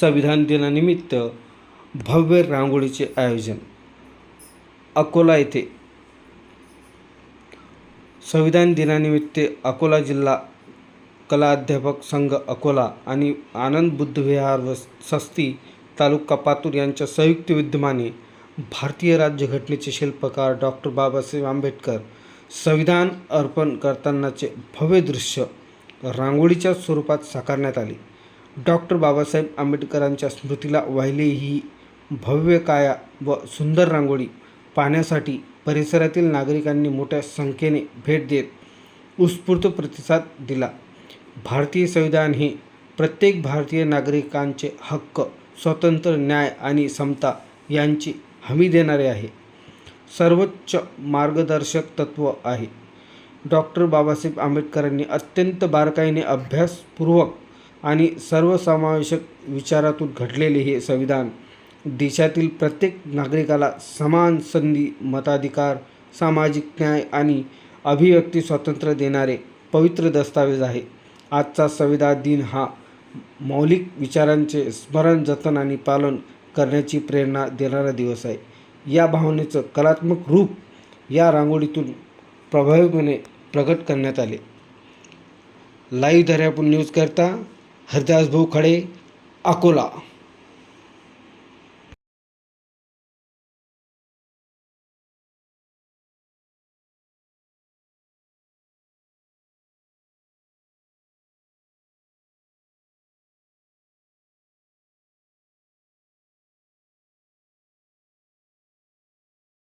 संविधान दिनानिमित्त भव्य रांगोळीचे आयोजन. अकोला येथे संविधान दिनानिमित्त अकोला जिल्हा कला अध्यापक संघ अकोला आणि आनंद बुद्ध विहार व सस्ती तालुका पातूर यांच्या संयुक्त विद्यमाने भारतीय राज्यघटनेचे शिल्पकार डॉक्टर बाबासाहेब आंबेडकर संविधान अर्पण करतानाचे भव्य दृश्य रांगोळीच्या स्वरूपात साकारण्यात आले. डॉक्टर बाबासाहेब आंबेडकरांच्या स्मृतीला वाहिले ही भव्य काया व सुंदर रांगोळी पाहण्यासाठी परिसरातील नागरिकांनी मोठ्या संख्येने भेट देत उत्स्फूर्त प्रतिसाद दिला. भारतीय संविधान हे प्रत्येक भारतीय नागरिकांचे हक्क स्वतंत्र न्याय आणि समता यांची हमी देणारे आहे. सर्वोच्च मार्गदर्शक तत्व आहे. डॉक्टर बाबासाहेब आंबेडकरांनी अत्यंत बारकाईने अभ्यासपूर्वक आणि सर्वसमावेशक विचारातून घडलेले हे संविधान देशातील प्रत्येक नागरिकाला समान संधी मताधिकार सामाजिक न्याय आणि अभिव्यक्ती स्वातंत्र्य देणारे पवित्र दस्तावेज आहे. आजचा संविधान दिन हा मौलिक विचारांचे स्मरण जतन आणि पालन करण्याची प्रेरणा देणारा दिवस आहे. या भावनेचं कलात्मक रूप या रांगोळीतून प्रभावीपणे प्रकट करण्यात आले. लाईव्ह दर्यापूर न्यूज हरदास भाऊ खडे अकोला.